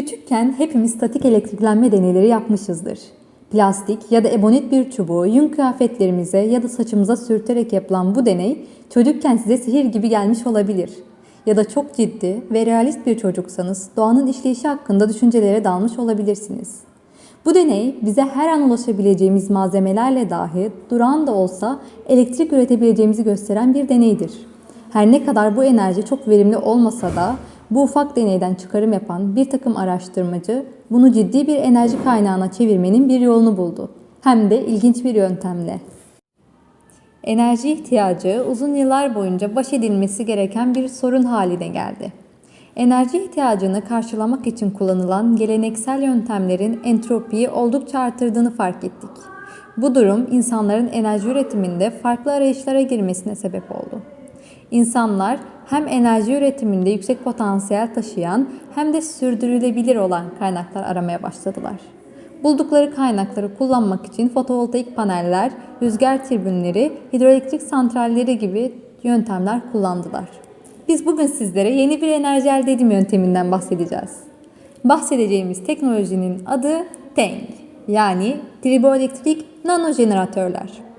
Çocukken hepimiz statik elektriklenme deneyleri yapmışızdır. Plastik ya da ebonit bir çubuğu yün kıyafetlerimize ya da saçımıza sürterek yapılan bu deney çocukken size sihir gibi gelmiş olabilir. Ya da çok ciddi ve realist bir çocuksanız doğanın işleyişi hakkında düşüncelere dalmış olabilirsiniz. Bu deney bize her an ulaşabileceğimiz malzemelerle dahi durağan da olsa elektrik üretebileceğimizi gösteren bir deneydir. Her ne kadar bu enerji çok verimli olmasa da bu ufak deneyden çıkarım yapan bir takım araştırmacı bunu ciddi bir enerji kaynağına çevirmenin bir yolunu buldu. Hem de ilginç bir yöntemle. Enerji ihtiyacı uzun yıllar boyunca baş edilmesi gereken bir sorun haline geldi. Enerji ihtiyacını karşılamak için kullanılan geleneksel yöntemlerin entropiyi oldukça artırdığını fark ettik. Bu durum insanların enerji üretiminde farklı arayışlara girmesine sebep oldu. İnsanlar hem enerji üretiminde yüksek potansiyel taşıyan hem de sürdürülebilir olan kaynaklar aramaya başladılar. Buldukları kaynakları kullanmak için fotovoltaik paneller, rüzgar türbinleri, hidroelektrik santralleri gibi yöntemler kullandılar. Biz bugün sizlere yeni bir enerji elde edim yönteminden bahsedeceğiz. Bahsedeceğimiz teknolojinin adı TENG yani triboelektrik nanojeneratörler.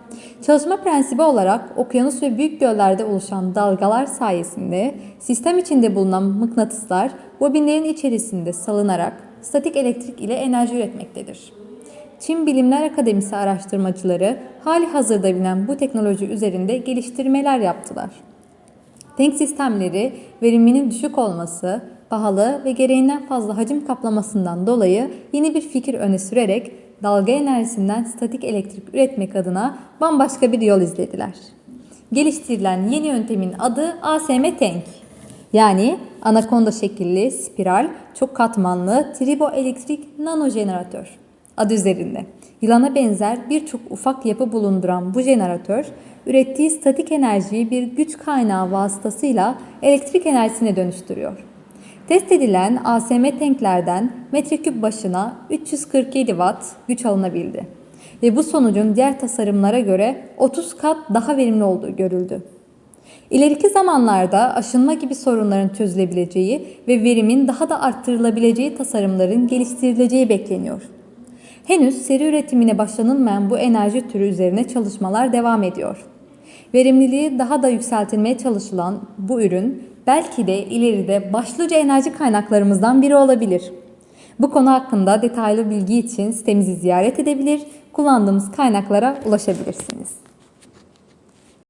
Çalışma prensibi olarak okyanus ve büyük göllerde oluşan dalgalar sayesinde sistem içinde bulunan mıknatıslar bobinlerin içerisinde salınarak statik elektrik ile enerji üretmektedir. Çin Bilimler Akademisi araştırmacıları hali hazırda bilinen bu teknoloji üzerinde geliştirmeler yaptılar. Tank sistemleri veriminin düşük olması, pahalı ve gereğinden fazla hacim kaplamasından dolayı yeni bir fikir öne sürerek dalga enerjisinden statik elektrik üretmek adına bambaşka bir yol izlediler. Geliştirilen yeni yöntemin adı ASM Tank. Yani anakonda şekilli, spiral, çok katmanlı triboelektrik nanojeneratör adı üzerinde. Yılana benzer birçok ufak yapı bulunduran bu jeneratör, ürettiği statik enerjiyi bir güç kaynağı vasıtasıyla elektrik enerjisine dönüştürüyor. Test edilen ASM tanklerden metreküp başına 347 watt güç alınabildi. Ve bu sonucun diğer tasarımlara göre 30 kat daha verimli olduğu görüldü. İleriki zamanlarda aşınma gibi sorunların çözülebileceği ve verimin daha da arttırılabileceği tasarımların geliştirileceği bekleniyor. Henüz seri üretimine başlanılmayan bu enerji türü üzerine çalışmalar devam ediyor. Verimliliği daha da yükseltilmeye çalışılan bu ürün belki de ileride başlıca enerji kaynaklarımızdan biri olabilir. Bu konu hakkında detaylı bilgi için sitemizi ziyaret edebilir, kullandığımız kaynaklara ulaşabilirsiniz.